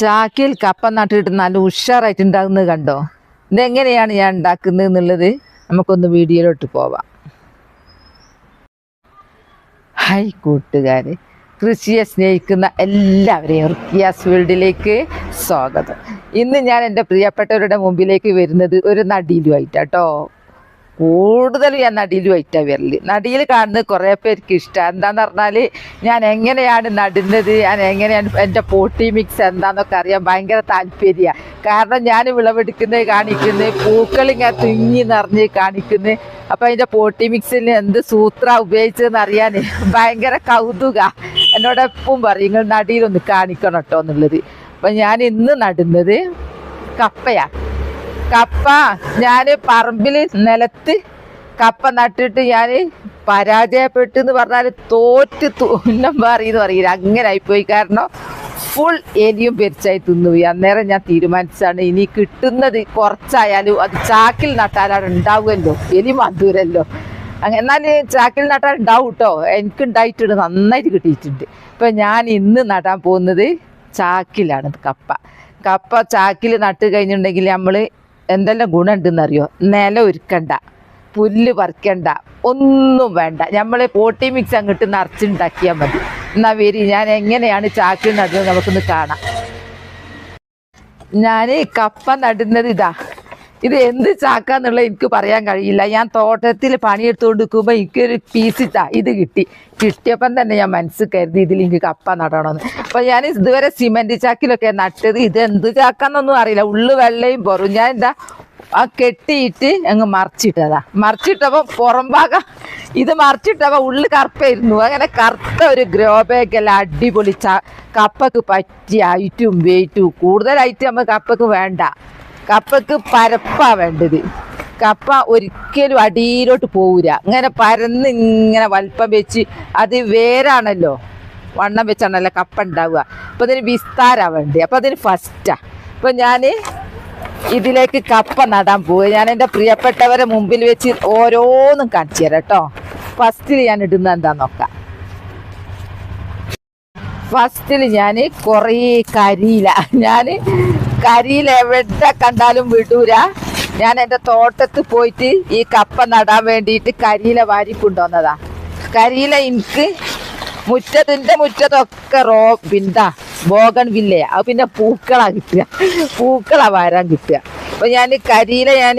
ചാക്കിൽ കപ്പ നട്ടിട്ട് നല്ല ഉഷാറായിട്ട് ഉണ്ടാകുന്നത് കണ്ടോ? ഇതെങ്ങനെയാണ് ഞാൻ ഉണ്ടാക്കുന്നത് എന്നുള്ളത് നമുക്കൊന്ന് വീഡിയോയിലോട്ട് പോവാം. ഹായ് കൂട്ടുകാരെ കൃഷിയെ സ്നേഹിക്കുന്ന എല്ലാവരെയും റുക്കിയാസ് വേൾഡിലേക്ക് സ്വാഗതം. ഇന്ന് ഞാൻ എന്റെ പ്രിയപ്പെട്ടവരുടെ മുമ്പിലേക്ക് വരുന്നത് ഒരു നടീലുമായിട്ടാട്ടോ കൂടുതലും ഞാൻ നടിയിൽ വൈറ്റാ വരൽ നടിയിൽ കാണുന്നത് കുറേ പേർക്ക് ഇഷ്ടം. എന്താന്ന് പറഞ്ഞാൽ ഞാൻ എങ്ങനെയാണ് നടുന്നത്? ഞാൻ എങ്ങനെയാണ് എന്റെ പോട്ടി മിക്സ് എന്താണെന്നൊക്കെ അറിയാൻ ഭയങ്കര താല്പര്യമാണ് കാരണം ഞാൻ വിളവെടുക്കുന്നത് കാണിക്കുന്നത് പൂക്കളിങ്ങനെ തിങ്ങി നിറഞ്ഞ് കാണിക്കുന്നത്. അപ്പം അതിന്റെ പോട്ടി മിക്സിൽ എന്ത് സൂത്ര ഉപയോഗിച്ചതെന്ന് അറിയാൻ ഭയങ്കര കൗതുക. എന്നോട് എപ്പം പറയും നിങ്ങൾ നടിയിലൊന്ന് കാണിക്കണം കേട്ടോ എന്നുള്ളത്. അപ്പം ഞാൻ ഇന്ന് നടുന്നത് കപ്പയാണ് കപ്പ ഞാൻ പറമ്പിൽ നിലത്ത് കപ്പ നട്ടിട്ട് ഞാൻ പരാജയപ്പെട്ടു എന്ന് പറഞ്ഞാൽ തോറ്റ് തുന്നം മാറിയെന്ന് പറയില്ല. അങ്ങനെ ആയിപ്പോയി. കാരണം ഫുൾ എലിയും പെരിച്ചായി തിന്നുപോയി അന്നേരം ഞാൻ തീരുമാനിച്ചാണ് ഇനി കിട്ടുന്നത് കുറച്ചായാലും അത് ചാക്കിൽ നട്ടാലാണ് ഉണ്ടാവുമല്ലോ എലി മധുരല്ലോ അങ്ങനെ എന്നാൽ ചാക്കിൽ നട്ടാൽ ഉണ്ടാവും കേട്ടോ എനിക്ക് ഉണ്ടായിട്ടുണ്ട് നന്നായിട്ട് കിട്ടിയിട്ടുണ്ട്. ഇപ്പം ഞാൻ ഇന്ന് നടാൻ പോകുന്നത് ചാക്കിലാണ് കപ്പ. കപ്പ ചാക്കിൽ നട്ട് കഴിഞ്ഞിട്ടുണ്ടെങ്കിൽ നമ്മൾ എന്തെല്ലാം ഗുണമുണ്ടെന്നറിയോ? നില ഒരുക്കണ്ട പുല്ല് പറിക്കണ്ട ഒന്നും വേണ്ട. നമ്മൾ പോട്ടി മിക്സ് അങ്ങോട്ട് നിറച്ചുണ്ടാക്കിയാൽ മതി. എന്നാ വരി ഞാൻ എങ്ങനെയാണ് ചാക്കി നടുന്നത് നമുക്കൊന്ന് കാണാം. ഞാൻ കപ്പ നടുന്നത് ഇതാ. ഇത് എന്ത് ചാക്കാന്നുള്ളത് എനിക്ക് പറയാൻ കഴിയില്ല. ഞാൻ തോട്ടത്തിൽ പണിയെടുത്തുകൊണ്ട് നിൽക്കുമ്പോൾ എനിക്കൊരു പീസ് ഇതാ ഇത് കിട്ടി. കിട്ടിയപ്പം തന്നെ ഞാൻ മനസ്സിൽ കരുതി ഇതിൽ എനിക്ക് കപ്പ നടണമെന്ന്. അപ്പം ഞാൻ ഇതുവരെ സിമെന്റ് ചാക്കിലൊക്കെ നട്ടത്. ഇത് എന്ത് ചാക്കാന്നൊന്നും അറിയില്ല. ഉള്ളു വെള്ളയും പൊറും ഞാൻ എന്താ ആ കെട്ടിയിട്ട് അങ്ങ് മറിച്ചിട്ടതാ. മറിച്ചിട്ടപ്പോ പുറം ഭാഗം ഇത് മറിച്ചിട്ടപ്പോ ഉള്ളു കറുപ്പായിരുന്നു. അങ്ങനെ കറുത്ത ഒരു ഗ്രോ ബാഗെല്ലാം അടിപൊളി ച കപ്പക്ക് പറ്റിയ ഐറ്റും വെയിറ്റും കൂടുതലായിട്ട് നമ്മൾ കപ്പക്ക് വേണ്ട. കപ്പക്ക് പരപ്പാ വേണ്ടത്. കപ്പ ഒരിക്കലും അടിയിലോട്ട് പോവില്ല ഇങ്ങനെ പരന്ന് ഇങ്ങനെ വലിപ്പം വെച്ച് അത് വേരാണല്ലോ. വണ്ണം വെച്ചാണല്ലോ കപ്പ ഉണ്ടാവുക അപ്പം അതിന് വിസ്താരമാണ് വേണ്ടി? അപ്പം അതിന് ഫസ്റ്റാ അപ്പം ഞാൻ ഇതിലേക്ക് കപ്പ നടാൻ പോവുക ഞാൻ എന്റെ പ്രിയപ്പെട്ടവരെ മുമ്പിൽ വെച്ച് ഓരോന്നും കാണിച്ചു തരാം കേട്ടോ. ഫസ്റ്റിൽ ഞാൻ ഇടുന്നത് എന്താന്ന് നോക്കാം. ഫസ്റ്റിൽ ഞാൻ കുറേ കരിയില. ഞാൻ കരിയില എവിടെ കണ്ടാലും വിടൂല. ഞാൻ എന്റെ തോട്ടത്തിൽ പോയിട്ട് ഈ കപ്പ നടാൻ വേണ്ടിയിട്ട് കരിയില വാരി കൊണ്ടുവന്നതാ കരിയില എനിക്ക് മുറ്റത്തിന്റെ മുറ്റത്തൊക്കെ റോ പിന്താ ബോഗൺ വില്ലേ അത് പിന്നെ പൂക്കളാ കിട്ടുക. പൂക്കളാ വാരാൻ കിട്ടുക. അപ്പൊ ഞാൻ കരിയില ഞാൻ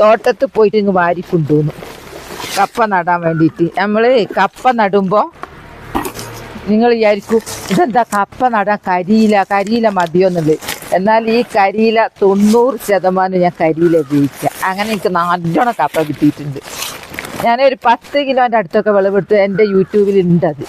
തോട്ടത്തിൽ പോയിട്ട് ഇങ്ങ് വാരി കൊണ്ടുവന്നു. കപ്പ നടാൻ വേണ്ടിയിട്ട്. നമ്മൾ കപ്പ നടുമ്പോൾ നിങ്ങൾ വിചാരിക്കും ഇതെന്താ കപ്പ നടാൻ കരിയില കരിയില മതിയോന്നുള്ളത് എന്നാൽ ഈ കരിയില തൊണ്ണൂറ് ശതമാനം ഞാൻ കരിയില ഉപയോഗിക്കുക. അങ്ങനെ എനിക്ക് നല്ലോണം കപ്പ കിട്ടിയിട്ടുണ്ട്. ഞാനൊരു പത്ത് കിലോന്റെ അടുത്തൊക്കെ വിളവെടുത്ത് എന്റെ യൂട്യൂബിൽ ഉണ്ട് അത്.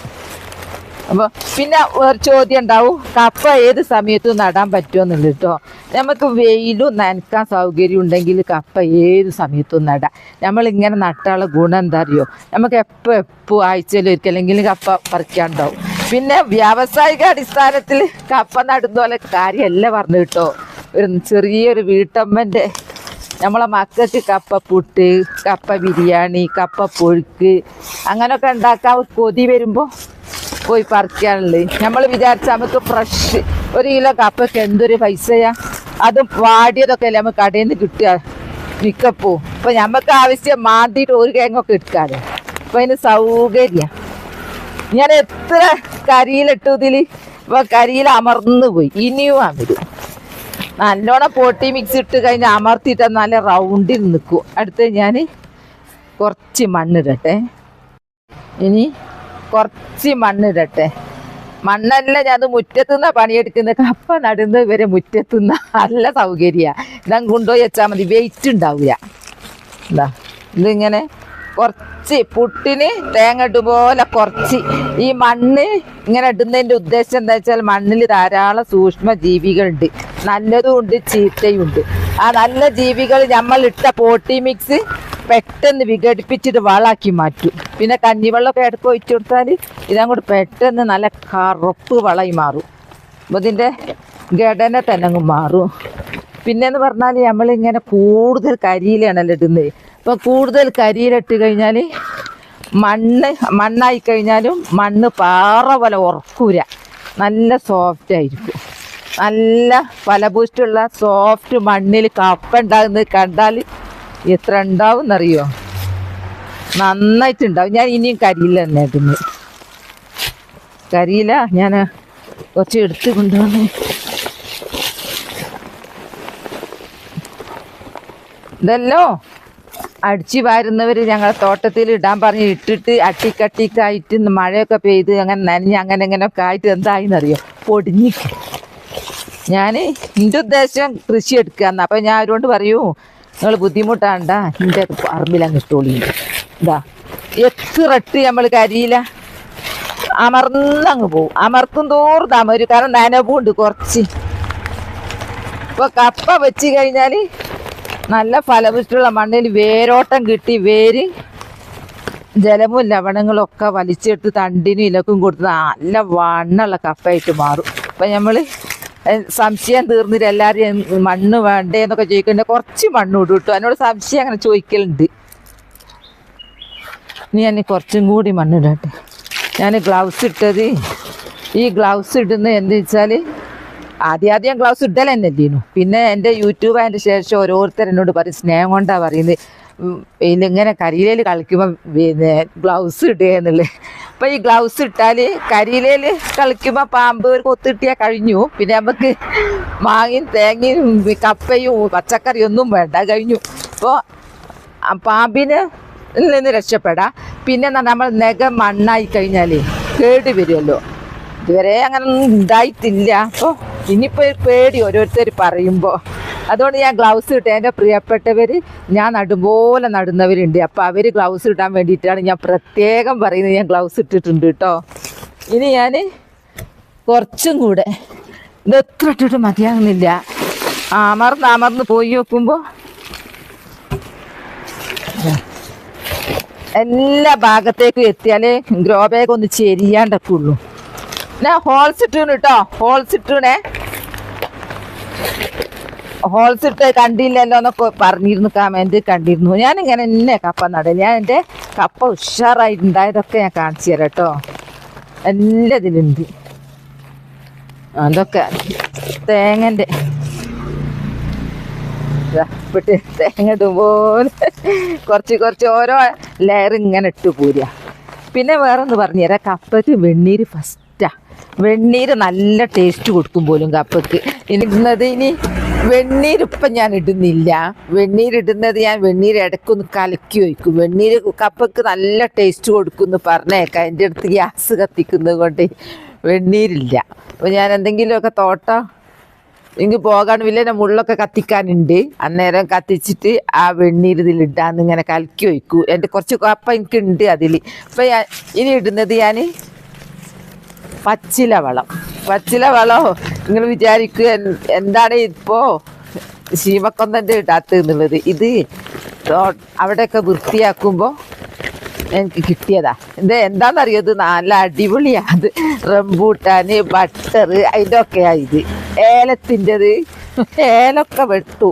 അപ്പോൾ പിന്നെ ഒരു ചോദ്യം ഉണ്ടാവും കപ്പ ഏത് സമയത്തും നടാൻ പറ്റുമെന്നുള്ളത് കേട്ടോ നമുക്ക് വെയിലും നനക്കാൻ സൗകര്യം ഉണ്ടെങ്കിൽ കപ്പ ഏത് സമയത്തും നടാം. നമ്മളിങ്ങനെ നട്ടാനുള്ള ഗുണം എന്താ അറിയോ? നമുക്ക് എപ്പോൾ എപ്പോൾ ആഴ്ചയിൽ അല്ലെങ്കിൽ കപ്പ പറിക്കാണ്ടാവും. പിന്നെ വ്യാവസായിക അടിസ്ഥാനത്തിൽ കപ്പ നടുന്ന പോലെ കാര്യമല്ല പറഞ്ഞു കേട്ടോ ഒരു ചെറിയൊരു വീട്ടമ്മന്റെ നമ്മളെ മക്കൾക്ക് കപ്പ പുട്ട് കപ്പ ബിരിയാണി കപ്പ പൊഴുക്ക് അങ്ങനെയൊക്കെ ഉണ്ടാക്കാൻ കൊതി വരുമ്പോൾ പോയി പറിക്കാനുള്ളത് നമ്മൾ വിചാരിച്ച നമുക്ക് ഫ്രഷ് ഒരു കിലോ കപ്പയ്ക്ക് എന്തൊരു പൈസയാ? അതും വാടിയതൊക്കെ അല്ലേ നമുക്ക് കടയിൽ നിന്ന് കിട്ടുക. മിക്കപ്പോ. അപ്പൊ നമുക്ക് ആവശ്യം മാന്തിയിട്ട് ഒരു കിഴങ്ങൊക്കെ എടുക്കാതെ അപ്പൊ അതിന് സൗകര്യം. ഞാൻ എത്ര കരിയിലിട്ടു ഇതിൽ ഇപ്പൊ കരിയിൽ അമർന്നു പോയി ഇനിയും അമരും നല്ലോണം പോട്ടി മിക്സ് ഇട്ട് കഴിഞ്ഞ് അമർത്തിയിട്ട് നല്ല റൗണ്ടിൽ നിൽക്കും. അടുത്ത് ഞാൻ കുറച്ച് മണ്ണിടട്ടെ. ഇനി കുറച്ച് മണ്ണിടട്ടെ. മണ്ണല്ല ഞാൻ മുറ്റത്തുനിന്ന പണിയെടുക്കുന്ന കപ്പ നടുന്ന ഇവരെ മുറ്റത്തുനിന്ന. നല്ല സൗകര്യമാണ് ഇതാ കൊണ്ടുപോയി വെച്ചാൽ മതി. വെയിറ്റ് ഉണ്ടാവില്ല എന്താ ഇതിങ്ങനെ കുറച്ച് പുട്ടിന് തേങ്ങ ഇടുപോലെ കുറച്ച്. ഈ മണ്ണ് ഇങ്ങനെ ഇടുന്നതിന്റെ ഉദ്ദേശം എന്താ വെച്ചാൽ മണ്ണിൽ ധാരാളം സൂക്ഷ്മ ജീവികളുണ്ട് നല്ലതും ഉണ്ട് ചീത്തയും ഉണ്ട്. ആ നല്ല ജീവികൾ നമ്മൾ ഇട്ട പോട്ടി മിക്സ് പെട്ടെന്ന് വിഘടിപ്പിച്ചിട്ട് വളാക്കി മാറ്റും. പിന്നെ കഞ്ഞിവെള്ളമൊക്കെ ഇടയ്ക്ക് ഒഴിച്ചു കൊടുത്താൽ ഇതങ്ങോട്ട് പെട്ടെന്ന് നല്ല കറുപ്പ് വളയി മാറും. ഇതിന്റെ ഘടന തന്നെ അങ്ങ് മാറും. പിന്നെന്ന് പറഞ്ഞാൽ നമ്മളിങ്ങനെ കൂടുതൽ കരിയിലാണല്ലോ ഇടുന്നത്. അപ്പോൾ കൂടുതൽ കരിയിലിട്ട് കഴിഞ്ഞാൽ മണ്ണ് മണ്ണായി കഴിഞ്ഞാലും മണ്ണ് പാറ പോലെ ഉറക്കൂല. നല്ല സോഫ്റ്റ് ആയിരിക്കും. നല്ല ഫലഭൂഷ്ടുള്ള സോഫ്റ്റ് മണ്ണിൽ കപ്പ ഉണ്ടാകുന്നത് കണ്ടാൽ എത്ര ഉണ്ടാവും എന്നറിയോ നന്നായിട്ടുണ്ടാവും. ഞാൻ ഇനിയും കരിയില്ല തന്നെ പിന്നെ കരിയില ഞാൻ കുറച്ച് എടുത്ത് കൊണ്ടുവന്ന് ഇതല്ലോ. അടിച്ചു വാരുന്നവർ ഞങ്ങളെ തോട്ടത്തിൽ ഇടാൻ പറഞ്ഞ് ഇട്ടിട്ട് അട്ടിക്കട്ടിക്കായിട്ട് മഴയൊക്കെ പെയ്ത് അങ്ങനെ നനഞ്ഞ് അങ്ങനെ ഇങ്ങനെയൊക്കെ ആയിട്ട് എന്തായിന്നറിയോ? പൊടിഞ്ഞ് ഞാൻ എന്റെ ഉദ്ദേശം കൃഷി എടുക്കാന്ന്. അപ്പം ഞാൻ അവരോട് പറയൂ നിങ്ങൾ ബുദ്ധിമുട്ടാണ്ട എന്റെ പറമ്പിലങ്ങ് ഇട്ടോളി. ഇതാ എത്ര ഇട്ട് നമ്മൾ കരിയില അമർന്നങ്ങ് പോവും. അമർത്തും തോറും അമരും കാരണം നനവുണ്ട് കുറച്ച്. ഇപ്പൊ കപ്പ വെച്ച് കഴിഞ്ഞാൽ നല്ല ഫലപുഷ്ടിയുള്ള മണ്ണിൽ വേരോട്ടം കിട്ടി വേര് ജലവും ലവണങ്ങളും ഒക്കെ വലിച്ചെടുത്ത് തണ്ടിനും ഇലക്കും കൊടുത്ത് നല്ല വണ്ണുള്ള കപ്പയായിട്ട് മാറും. അപ്പം നമ്മൾ സംശയം തീർന്നിട്ട് എല്ലാവരും മണ്ണ് വേണ്ടേ എന്നൊക്കെ ചോദിക്കുന്നുണ്ട്. കുറച്ച് മണ്ണ് ഇടും കിട്ടും എന്നോട് സംശയം അങ്ങനെ ചോദിക്കലുണ്ട്. നീ ഞാൻ കുറച്ചും കൂടി മണ്ണിടട്ടെ ഞാൻ ഗ്ലൗസ് ഇട്ടത്. ഈ ഗ്ലൗസ് ഇടുന്നത് എന്താ വെച്ചാൽ ആദ്യം ആദ്യം ഗ്ലൗസ് ഇടൽ തന്നെ അല്ലേനു പിന്നെ എന്റെ യൂട്യൂബ് അതിന്റെ ശേഷം ഓരോരുത്തർ എന്നോട് പറയും സ്നേഹം കൊണ്ടാണ് പറയുന്നത് ഇങ്ങനെ കരിയിലയിൽ കളിക്കുമ്പോൾ പിന്നെ ഗ്ലൗസ് ഇടുക എന്നുള്ളത് അപ്പോൾ ഈ ഗ്ലൗസ് ഇട്ടാൽ കരിയിലയിൽ കളിക്കുമ്പോൾ പാമ്പ് ഒരു കൊത്തിട്ടിയാൽ കഴിഞ്ഞു. പിന്നെ നമുക്ക് മാങ്ങയും തേങ്ങയും കപ്പയും പച്ചക്കറിയും ഒന്നും വേണ്ട കഴിഞ്ഞു. അപ്പോൾ പാമ്പിന് നിന്ന് രക്ഷപ്പെടാം. പിന്നെ നമ്മൾ നഖം മണ്ണായി കഴിഞ്ഞാൽ കേട് വരുമല്ലോ. ഇതുവരെ അങ്ങനെ ഉണ്ടായിട്ടില്ല അപ്പോൾ ഇനിയിപ്പോൾ പേടി ഓരോരുത്തർ പറയുമ്പോ. അതുകൊണ്ട് ഞാൻ ഗ്ലൗസ് ഇട്ട്. എന്റെ പ്രിയപ്പെട്ടവർ ഞാൻ നടുപോലെ നടുന്നവരുണ്ട്. അപ്പോൾ അവർ ഗ്ലൗസ് ഇടാൻ വേണ്ടിയിട്ടാണ് ഞാൻ പ്രത്യേകം പറയുന്നത്. ഞാൻ ഗ്ലൗസ് ഇട്ടിട്ടുണ്ട് കേട്ടോ. ഇനി ഞാൻ കുറച്ചും കൂടെ. ഇത് എത്ര ഇട്ടിട്ട് മതിയാകുന്നില്ല അമർന്ന് അമർന്ന് പോയി നോക്കുമ്പോൾ എല്ലാ ഭാഗത്തേക്കും എത്തിയാലേ ഗ്രോ ബാഗ് ഒന്ന് ചെരിയാണ്ടൊക്കെ ഉള്ളൂ. ഹോൾസ് ഇട്ടൂണ് കേട്ടോ ഹോൾസ് ഇട്ടൂണേ കണ്ടില്ലല്ലോ എന്നൊക്കെ പറഞ്ഞിരുന്നു കമന്റ് കണ്ടിരുന്നു. ഞാൻ ഇങ്ങനെ തന്നെ കപ്പ നട ഞാൻ എന്റെ കപ്പ ഉഷാറായിട്ടുണ്ടായതൊക്കെ ഞാൻ കാണിച്ചു തരാം കേട്ടോ എല്ലാ ഇതിലുണ്ട്. അതൊക്കെ തേങ്ങന്റെ ഇട്ട് തേങ്ങ ഇടുമ്പോൾ കുറച്ച് കുറച്ച് ഓരോ ലെയർ ഇങ്ങനെ ഇട്ട് പോരുക. പിന്നെ വേറെ വേറൊന്ന് പറഞ്ഞുതരാം കപ്പയ്ക്ക് വെണ്ണീര് ഫസ്റ്റാ വെണ്ണീര് നല്ല ടേസ്റ്റ് കൊടുക്കും പോലും കപ്പയ്ക്ക് ഇടുന്നത് ഇനി വെണ്ണീര് ഇപ്പം ഞാൻ ഇടുന്നില്ല. വെണ്ണീര് ഇടുന്നത് ഞാൻ വെണ്ണീര് ഇടയ്ക്കൊന്ന് കലക്കി വയ്ക്കും വെണ്ണീര് കപ്പയ്ക്ക് നല്ല ടേസ്റ്റ് കൊടുക്കും എന്ന് പറഞ്ഞേക്കാം. എന്റെ അടുത്ത് ഗ്യാസ് കത്തിക്കുന്നത് കൊണ്ട് വെണ്ണീരില്ല. അപ്പോൾ ഞാൻ എന്തെങ്കിലുമൊക്കെ തോട്ടം എനിക്ക് പോകാൻ വലിയ മുള്ളൊക്കെ കത്തിക്കാനുണ്ട്. അന്നേരം കത്തിച്ചിട്ട് ആ വെണ്ണീര് ഇതിലിടാന്ന് ഇങ്ങനെ കലക്കി വയ്ക്കൂ എന്റെ കുറച്ച് കപ്പ എനിക്കുണ്ട് അതിൽ. അപ്പം ഇനി ഇടുന്നത് ഞാൻ പച്ചില വളം പച്ചില വളം നിങ്ങൾ വിചാരിക്കുക എന്താണ് ഇപ്പോൾ ശീമക്കൊന്നന്റെ ഇടാത്ത എന്നുള്ളത്. ഇത് അവിടെയൊക്കെ വൃത്തിയാക്കുമ്പോൾ എനിക്ക് കിട്ടിയതാ. ഇത് എന്താണെന്നറിയോ ഇത് നല്ല അടിപൊളിയാണ് റംബൂട്ടാൻ ബട്ടർ അതിന്റെ ഒക്കെയാണ് ഇത്. ഏലത്തിന്റെത്. ഏലൊക്കെ വെട്ടു.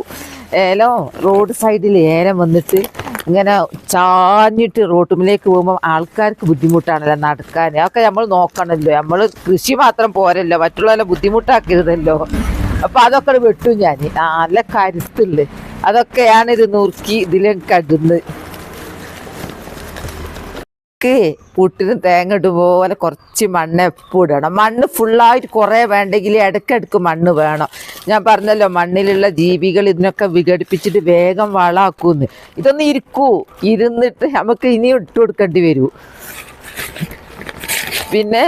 ഏലം റോഡ് സൈഡിൽ ഏലം വന്നിട്ട് ഇങ്ങനെ ചാഞ്ഞിട്ട് റോട്ടുമിലേക്ക് പോകുമ്പോൾ ആൾക്കാർക്ക് ബുദ്ധിമുട്ടാണല്ലോ നടക്കാൻ. അതൊക്കെ നമ്മൾ നോക്കണമല്ലോ. നമ്മൾ കൃഷി മാത്രം പോരല്ലോ. മറ്റുള്ളവരെ ബുദ്ധിമുട്ടാക്കരുതല്ലോ. അപ്പം അതൊക്കെ വെട്ടും ഞാൻ നല്ല കരുത്തുള്ളത് അതൊക്കെയാണ് ഇത് നുറുക്കി ഇതിലേക്ക് ഇടുന്നത് ക്ക് പുട്ടിന് തേങ്ങ ഇടുപോലെ കുറച്ച് മണ്ണ് എപ്പോൾ ഇടണം. മണ്ണ് ഫുള്ളായിട്ട് കുറേ വേണ്ടെങ്കിൽ ഇടയ്ക്കിടയ്ക്ക് മണ്ണ് വേണം. ഞാൻ പറഞ്ഞല്ലോ മണ്ണിലുള്ള ജീവികൾ ഇതിനൊക്കെ വിഘടിപ്പിച്ചിട്ട് വേഗം വളമാക്കൂന്ന് ഇതൊന്ന് ഇരിക്കൂ. ഇരുന്നിട്ട് നമുക്ക് ഇനിയും ഇട്ട് കൊടുക്കേണ്ടി വരൂ. പിന്നെ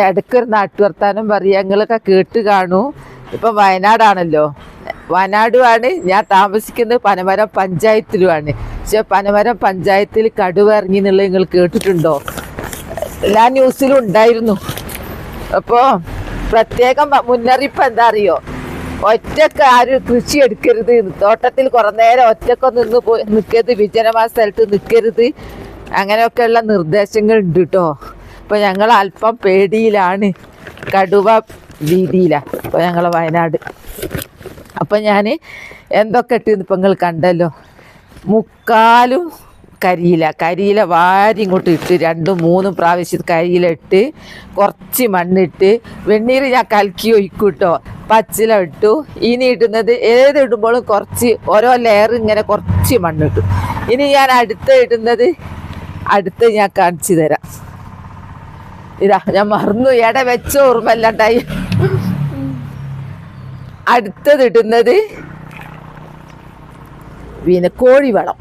ഇടയ്ക്കൊരു നാട്ടുവർത്താനം പറയുക കേട്ട് കാണൂ. ഇപ്പം വയനാടാണല്ലോ. വയനാടുമാണ്. ഞാൻ താമസിക്കുന്നത് പനമരം പഞ്ചായത്തിലുമാണ്. പക്ഷെ പനമരം പഞ്ചായത്തിൽ കടുവ ഇറങ്ങി എന്നുള്ളത് നിങ്ങൾ കേട്ടിട്ടുണ്ടോ? എല്ലാ ന്യൂസിലും ഉണ്ടായിരുന്നു. അപ്പോ പ്രത്യേകം മുന്നറിയിപ്പ് എന്താ അറിയോ? ഒറ്റയ്ക്ക് ആരും കൃഷി എടുക്കരുത്. തോട്ടത്തിൽ കുറേ നേരം ഒറ്റയ്ക്ക് നിന്ന് പോയി നിൽക്കരുത് വിജനമായ സ്ഥലത്ത് നിൽക്കരുത് അങ്ങനെയൊക്കെയുള്ള നിർദ്ദേശങ്ങൾ ഉണ്ട് കേട്ടോ. അപ്പോൾ ഞങ്ങൾ അല്പം പേടിയിലാണ്. കടുവ രീതിയിലാണ് അപ്പോൾ ഞങ്ങളെ വയനാട്. അപ്പം ഞാൻ എന്തൊക്കെ ഇട്ട് നിങ്ങൾ കണ്ടല്ലോ? മുക്കാലും കരിയില. കരിയില വാരി ഇങ്ങോട്ട് ഇട്ട് രണ്ടും മൂന്നും പ്രാവശ്യം കരിയില ഇട്ട് കുറച്ച് മണ്ണിട്ട് വെണ്ണീർ ഞാൻ കലക്കി ഒഴിക്കൂട്ടോ പച്ചില ഇട്ടു. ഇനി ഇടുന്നത് ഏത് ഇടുമ്പോഴും കുറച്ച് ഓരോ ലെയർ ഇങ്ങനെ കുറച്ച് മണ്ണിട്ടു. ഇനി ഞാൻ അടുത്ത് ഇടുന്നത് അടുത്ത് ഞാൻ കാണിച്ചു തരാം. ഇതാ ഞാൻ മറന്നു. എട വെച്ച അടുത്തത് ഇടുന്നത് പിന്നെ കോഴിവളം.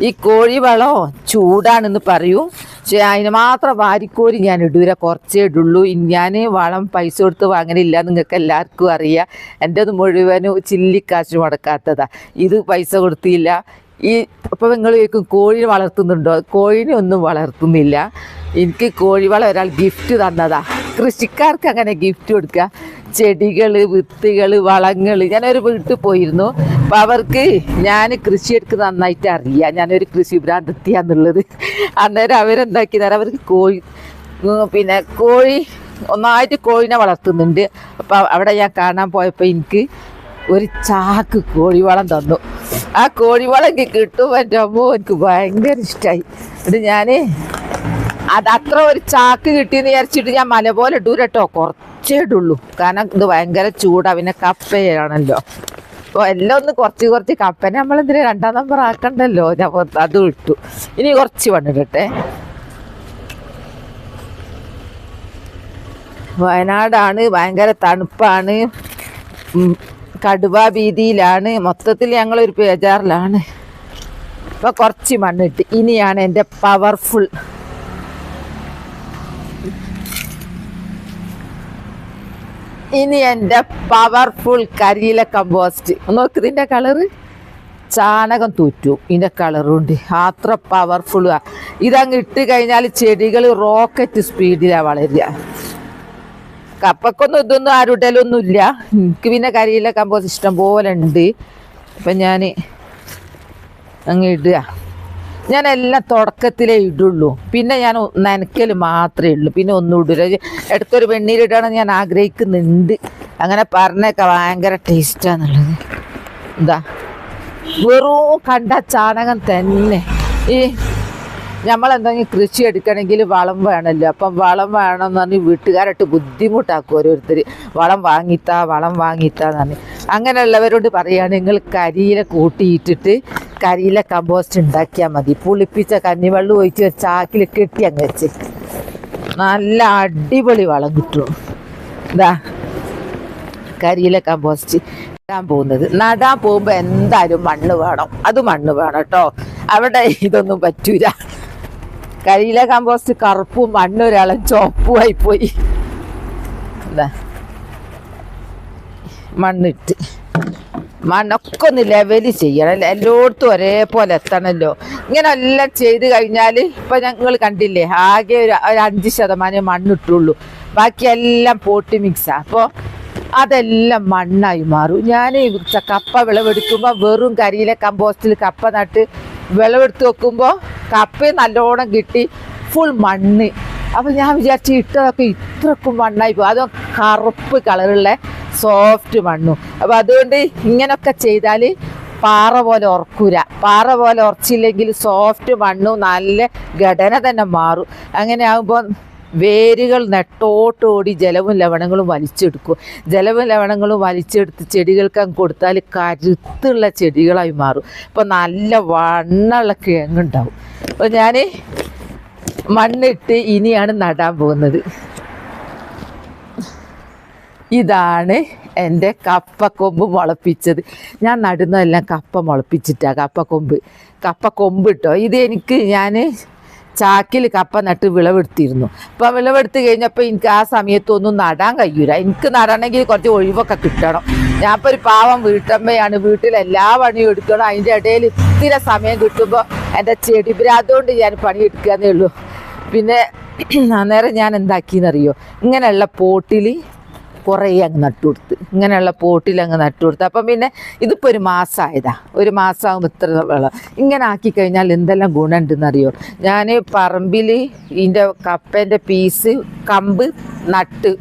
ഈ കോഴിവളം ചൂടാണെന്ന് പറയൂ. പക്ഷെ അതിന് മാത്രം വാരിക്കോരി ഞാൻ ഇടൂര കുറച്ചേ ഇടുള്ളൂ. ഞാൻ വളം പൈസ കൊടുത്ത് വാങ്ങലില്ല നിങ്ങൾക്ക് എല്ലാവർക്കും അറിയാം. എന്റെ അത് മുഴുവനും ചില്ലിക്കാശ് മുടക്കാത്തതാ. ഇത് പൈസ കൊടുത്തില്ല. ഈ അപ്പോൾ നിങ്ങൾ ചോദിക്കും കോഴി വളർത്തുന്നുണ്ടോ? കോഴിനെ ഒന്നും വളർത്തുന്നില്ല. എനിക്ക് കോഴിവളം ഒരാൾ ഗിഫ്റ്റ് തന്നതാ. കൃഷിക്കാർക്ക് അങ്ങനെ ഗിഫ്റ്റ് കൊടുക്കുക. ചെടികൾ വിത്തുകൾ വളങ്ങൾ. ഞാനൊരു വീട്ടിൽ പോയിരുന്നു. അപ്പം അവർക്ക് ഞാൻ കൃഷിയെടുക്ക് നന്നായിട്ട് അറിയാം. ഞാനൊരു കൃഷി ഭ്രാന്തത്തിയാന്നുള്ളത് അന്നേരം അവരെന്താക്കി? തരാം അവർക്ക് കോഴി പിന്നെ കോഴി ഒന്നായിട്ട് കോഴിനെ വളർത്തുന്നുണ്ട്. അപ്പം അവിടെ ഞാൻ കാണാൻ പോയപ്പോൾ എനിക്ക് ഒരു ചാക്ക് കോഴിവളം തന്നു. ആ കോഴിവളം എനിക്ക് കിട്ടുമ്പോൾ എന്റെ അമ്മ എനിക്ക് ഭയങ്കര ഇഷ്ടമായി എന്നിട്ട് ഞാൻ അത് അത്ര ഒരു ചാക്ക് കിട്ടിയെന്ന് വിചാരിച്ചിട്ട് ഞാൻ മല പോലെ ഇടൂ കേട്ടോ. കുറച്ചേ ഇടുള്ളൂ. കാരണം ഇത് ഭയങ്കര ചൂടാ. പിന്നെ കപ്പയാണല്ലോ. അപ്പോൾ എല്ലാം ഒന്ന് കുറച്ച് കുറച്ച് കപ്പനെ നമ്മളെന്തിനാ രണ്ടാം നമ്പർ ആക്കണ്ടല്ലോ? ഞാൻ അത് ഇട്ടു. ഇനി കുറച്ച് പണിടട്ടെ വയനാടാണ്. ഭയങ്കര തണുപ്പാണ്. കടുവാ ഭീതിയിലാണ്. മൊത്തത്തിൽ ഒരു ബേജാറിലാണ് അപ്പോൾ കുറച്ച് മണ്ണിട്ട് ഇനിയാണ് എന്റെ പവർഫുൾ ഇനി എന്റെ പവർഫുൾ കരിയില കമ്പോസ്റ്റ് നോക്ക് ഇതിന്റെ കളറ് ചാണകം തൂറ്റു. ഇതിന്റെ കളറുണ്ട് അത്ര പവർഫുള്ളാണ് ഇതങ്ങ് ഇട്ട് കഴിഞ്ഞാൽ ചെടികൾ റോക്കറ്റ് സ്പീഡിലാണ് വളരുക. കപ്പക്കൊന്നും ഇതൊന്നും ആരുടലൊന്നും ഇല്ല എനിക്ക് പിന്നെ കരിയില കമ്പോസ്റ്റ് ഇഷ്ടം പോലെ ഉണ്ട്. അപ്പം ഞാൻ അങ്ങ് ഇടുക. ഞാൻ എല്ലാം തുടക്കത്തിലേ ഇടുള്ളൂ. പിന്നെ ഞാൻ നനയ്ക്കൽ മാത്രമേ ഉള്ളൂ. പിന്നെ ഒന്നും ഇടില്ല ഇടയ്ക്കൊരു വെണ്ണീരിടണം ഞാൻ ആഗ്രഹിക്കുന്നുണ്ട്. അങ്ങനെ പറഞ്ഞേക്കാം ഭയങ്കര ടേസ്റ്റാന്നുള്ളത് എന്താ? വെറും കണ്ട ചാണകം തന്നെ. ഈ നമ്മളെന്തെങ്കിലും കൃഷി എടുക്കണമെങ്കിൽ വളം വേണമല്ലോ. അപ്പം വളം വേണം എന്ന് പറഞ്ഞ് വീട്ടുകാരായിട്ട് ബുദ്ധിമുട്ടാക്കും ഓരോരുത്തർ വളം വാങ്ങിത്താ വളം വാങ്ങിത്താന്ന് പറഞ്ഞ്. അങ്ങനെയുള്ളവരോട് പറയുകയാണ് നിങ്ങൾ കരിയില കൂട്ടിയിട്ടിട്ട് കരിയില കമ്പോസ്റ്റ് ഉണ്ടാക്കിയാൽ മതി. പുളിപ്പിച്ച കഞ്ഞിവെള്ളം ഒഴിച്ച് ഒരു ചാക്കിൽ കെട്ടി അങ്ങ് വെച്ച്. നല്ല അടിപൊളി വളം കിട്ടും. ഇതാ കരിയില കമ്പോസ്റ്റ് നടാൻ പോകുന്നത്. നടാൻ പോകുമ്പോൾ എന്തായാലും മണ്ണ് വേണം. അത് മണ്ണ് വേണം കേട്ടോ. അവിടെ ഇതൊന്നും പറ്റൂല. കരിയില കമ്പോസ്റ്റ് കറുപ്പും മണ്ണൊരാളും ചുവപ്പുമായി പോയി മണ്ണിട്ട് മണ്ണൊക്കെ ഒന്ന് ലെവൽ ചെയ്യണം എല്ലായിടത്തും ഒരേപോലെ എത്തണമല്ലോ ഇങ്ങനെ എല്ലാം ചെയ്ത് കഴിഞ്ഞാൽ ഇപ്പം ഞങ്ങൾ കണ്ടില്ലേ ആകെ ഒരു ഒരു അഞ്ച് ശതമാനം മണ്ണിട്ടുള്ളൂ. ബാക്കിയെല്ലാം പോട്ടി മിക്സാണ് അപ്പോൾ അതെല്ലാം മണ്ണായി മാറും. ഞാൻ കപ്പ വിളവെടുക്കുമ്പോൾ വെറും കരിയിലെ കമ്പോസ്റ്റിൽ കപ്പ നട്ട് വിളവെടുത്ത് വെക്കുമ്പോൾ കപ്പ നല്ലോണം കിട്ടി ഫുൾ മണ്ണ്. അപ്പോൾ ഞാൻ വിചാരിച്ചു ഇട്ടതൊക്കെ ഇത്രക്കും മണ്ണായി പോകും അതും കറുപ്പ് കളറുള്ള സോഫ്റ്റ് മണ്ണും. അപ്പോൾ അതുകൊണ്ട് ഇങ്ങനൊക്കെ ചെയ്താൽ പാറ പോലെ ഉറക്കൂല. പാറ പോലെ ഉറച്ചില്ലെങ്കിൽ സോഫ്റ്റ് മണ്ണും നല്ല ഘടന തന്നെ മാറും. അങ്ങനെ ആകുമ്പോൾ വേരുകൾ നെട്ടോട്ടോടി ജലവും ലവണങ്ങളും വലിച്ചെടുക്കും. ജലവും ലവണങ്ങളും വലിച്ചെടുത്ത് ചെടികൾക്ക് അങ്ങ് കൊടുത്താൽ കരുത്തുള്ള ചെടികളായി മാറും. അപ്പോൾ നല്ല വണ്ണുള്ള കിഴങ്ങുണ്ടാവും. അപ്പോൾ ഞാൻ മണ്ണിട്ട് ഇനിയാണ് നടാൻ പോകുന്നത്. ഇതാണ് എന്റെ കപ്പക്കൊമ്പ് മുളപ്പിച്ചത്. ഞാൻ നടുന്നതെല്ലാം കപ്പ മുളപ്പിച്ചിട്ടാണ് കപ്പക്കൊമ്പ്. കപ്പക്കൊമ്പ് ഇട്ടോ ഇത് എനിക്ക് ഞാൻ ചാക്കിൽ കപ്പ നട്ട് വിളവെടുത്തിരുന്നു. അപ്പോൾ വിളവെടുത്ത് കഴിഞ്ഞപ്പോൾ എനിക്ക് ആ സമയത്തൊന്നും നടാൻ കഴിയൂല. എനിക്ക് നടണമെങ്കിൽ കുറച്ച് ഒഴിവൊക്കെ കിട്ടണം. ഞാൻ ഇപ്പോൾ ഒരു പാവം വീട്ടമ്മയാണ്. വീട്ടിൽ എല്ലാ പണിയും എടുക്കണം. അതിന്റെ ഇടയിൽ ഇത്തിരി സമയം കിട്ടുമ്പോൾ എന്റെ ചെടി അതുകൊണ്ട് ഞാൻ പണിയെടുക്കാന്നേ ഉള്ളൂ. പിന്നെ അന്നേരം ഞാൻ എന്താക്കിയെന്നറിയോ? ഇങ്ങനെയുള്ള പോട്ടിൽ കുറേ അങ്ങ് നട്ടുകൊടുത്ത്. ഇങ്ങനെയുള്ള പോട്ടിൽ അങ്ങ് നട്ടുകൊടുത്ത്. അപ്പം പിന്നെ ഇതിപ്പോൾ ഒരു മാസമായതാ ഒരു മാസമാകുമ്പോൾ ഇത്ര വെള്ളം. ഇങ്ങനെ ആക്കി കഴിഞ്ഞാൽ എന്തെല്ലാം ഗുണമുണ്ടെന്നറിയോ? ഞാൻ പറമ്പിൽ ഇതിന്റെ കപ്പേന്റെ പീസ് കമ്പ് നട്ട്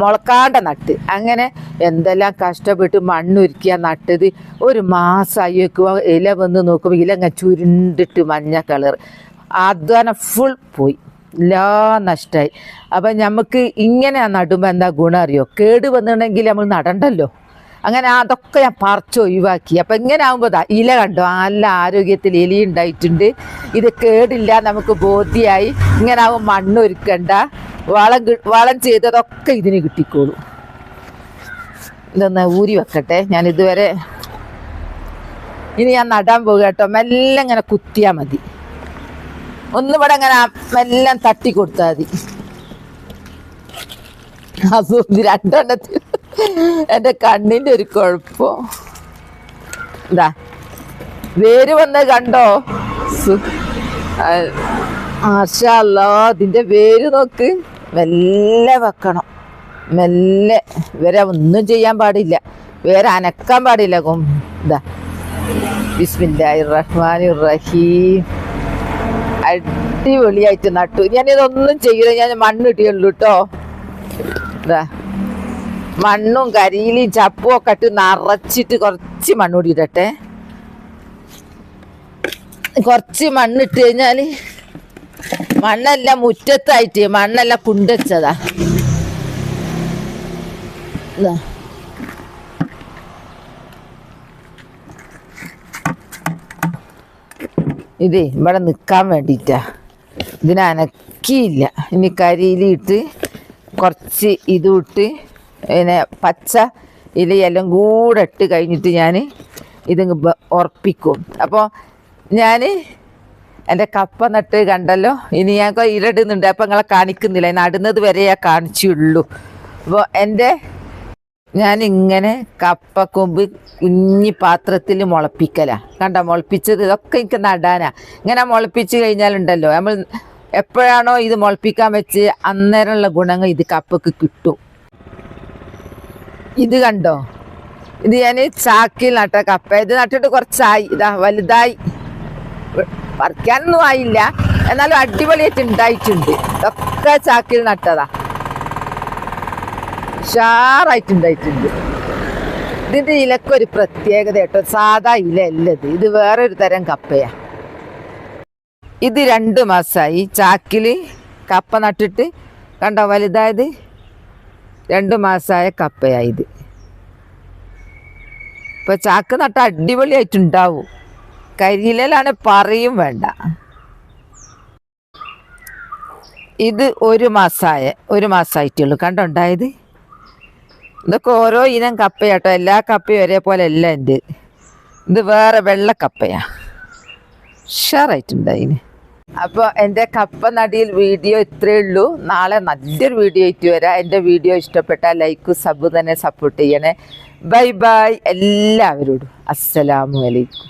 മുളക്കാണ്ട നട്ട്. അങ്ങനെ എന്തെല്ലാം കഷ്ടപ്പെട്ട് മണ്ണൊരുക്കിയ നട്ടത്. ഒരു മാസമായി വെക്കുമ്പോൾ ഇല വന്ന് നോക്കുമ്പോൾ ഇല അങ്ങ് ചുരുണ്ടിട്ട് മഞ്ഞ കളർ അധ്വാനം ഫുൾ പോയി. എല്ലാം നഷ്ടമായി അപ്പം നമുക്ക് ഇങ്ങനെ നടുമ്പോൾ എന്താ ഗുണം അറിയോ? കേട് വന്നിട്ടുണ്ടെങ്കിൽ നമ്മൾ നടണ്ടല്ലോ. അങ്ങനെ അതൊക്കെ ഞാൻ പറിച്ച് ഒഴിവാക്കി. അപ്പം ഇങ്ങനെ ആകുമ്പോൾ ദാ ഇല കണ്ടോ? നല്ല ആരോഗ്യത്തിൽ ഇലി ഉണ്ടായിട്ടുണ്ട്. ഇത് കേടില്ല നമുക്ക് ബോധ്യമായി ഇങ്ങനെ ആകുമ്പോൾ മണ്ണൊരുക്കണ്ട വളം വളം ചെയ്തതൊക്കെ ഇതിന് കിട്ടിക്കോളും. ഇതൊന്ന് ഊരി വെക്കട്ടെ. ഞാൻ ഇതുവരെ ഇനി ഞാൻ നടാൻ പോകട്ടോ കേട്ടോ മെല്ലെ ഇങ്ങനെ കുത്തിയാൽ മതി. ഒന്നിവിടെ അങ്ങനെ എല്ലാം തട്ടി കൊടുത്താൽ മതി. അസുഖം രണ്ടെണ്ണത്തിൽ എന്റെ കണ്ണിന്റെ ഒരു കുഴപ്പോ. എന്താ? വേര് വന്ന കണ്ടോ? മാഷല്ലോ ഇതിന്റെ വേര് നോക്ക്. മെല്ലെ വെക്കണം. മെല്ലെ. വേറെ ഒന്നും ചെയ്യാൻ പാടില്ല. വേറെ അനക്കാൻ പാടില്ല. കൊം ഇതാ ബിസ്മില്ലാഹി റഹ്മാൻ റഹീം. അടിപൊളിയായിട്ട് നട്ടു. ഞാൻ ഇതൊന്നും ചെയ്യില്ല ഞാൻ മണ്ണ് ഇട്ടിയുള്ളൂ കേട്ടോ ഇതാ മണ്ണും കരിയിലും ചപ്പും ഒക്കെ ഇട്ട് നിറച്ചിട്ട് കുറച്ച് മണ്ണൂടി ഇടട്ടെ. കുറച്ച് മണ്ണിട്ട് കഴിഞ്ഞാൽ മണ്ണെല്ലാം മുറ്റത്തായിട്ട് മണ്ണെല്ലാം കുണ്ടച്ചതാ. ഇതാ. ഇതേ ഇവിടെ നിൽക്കാൻ വേണ്ടിയിട്ടാ. ഇതിനനക്കിയില്ല ഇനി കരിയിലിട്ട് കുറച്ച് ഇതും ഇട്ട് പിന്നെ പച്ച ഇലയെല്ലാം കൂടെ ഇട്ട് കഴിഞ്ഞിട്ട് ഞാൻ ഇത് ഉറപ്പിക്കും. അപ്പോൾ ഞാൻ എന്റെ കപ്പ നട്ട് കണ്ടല്ലോ? ഇനി ഞാൻ ഇരടുന്നുണ്ട്. അപ്പം നിങ്ങളെ കാണിക്കുന്നില്ല. നടുന്നത് വരെ ഞാൻ കാണിച്ചുള്ളൂ. അപ്പോൾ എന്റെ ഞാൻ ഇങ്ങനെ കപ്പക്കൊമ്പ് കുഞ്ഞി പാത്രത്തിൽ മുളപ്പിക്കലാ. കണ്ട മുളപ്പിച്ചത് ഇതൊക്കെ എനിക്ക് നടാനാ. ഇങ്ങനെ മുളപ്പിച്ച് കഴിഞ്ഞാലുണ്ടല്ലോ നമ്മൾ എപ്പോഴാണോ ഇത് മുളപ്പിക്കാൻ വെച്ച് അന്നേരമുള്ള ഗുണങ്ങൾ ഇത് കപ്പക്ക് കിട്ടും. ഇത് കണ്ടോ? ഇത് ഞാൻ ചാക്കിൽ നട്ട കപ്പ. ഇത് നട്ടിട്ട് കുറച്ചായി. ഇതാ വലുതായി. പറിക്കാനൊന്നും ആയില്ല. എന്നാലും അടിപൊളിയായിട്ട് ഉണ്ടായിട്ടുണ്ട്. ഇതൊക്കെ ചാക്കിൽ നട്ടതാ. ഉഷാറായിട്ടുണ്ടായിട്ടുണ്ട് ഇതിന്റെ ഇലക്കൊരു പ്രത്യേകത കേട്ടോ. സാധാ ഇല അല്ലത് ഇത് വേറൊരു തരം കപ്പയാ. ഇത് രണ്ട് മാസമായി ചാക്കിൽ കപ്പ നട്ടിട്ട് കണ്ടോ വലുതായത്? രണ്ട് മാസമായ കപ്പയായത് ഇപ്പൊ ചാക്ക് നട്ട അടിപൊളിയായിട്ടുണ്ടാവും. കരിയിലാണ് പറയും വേണ്ട. ഇത് ഒരു മാസമായ ഒരു മാസമായിട്ടുള്ളൂ കണ്ടോ ഉണ്ടായത്? ഇതൊക്കെ ഓരോ ഇനം കപ്പയാട്ടോ. എല്ലാ കപ്പയും ഒരേപോലെ അല്ല എന്റെ ഇത് വേറെ വെള്ളക്കപ്പയാ ഉഷാറായിട്ടുണ്ട് അതിന്. അപ്പോൾ എന്റെ കപ്പ നടിയിൽ വീഡിയോ ഇത്രയേ ഉള്ളൂ. നാളെ നല്ലൊരു വീഡിയോ ആയിട്ട് വരാം. എന്റെ വീഡിയോ ഇഷ്ടപ്പെട്ടാൽ ലൈക്ക് സബ് തന്നെ സപ്പോർട്ട് ചെയ്യണേ. ബൈ ബൈ എല്ലാവരോടും. അസ്സലാമു അലൈക്കും.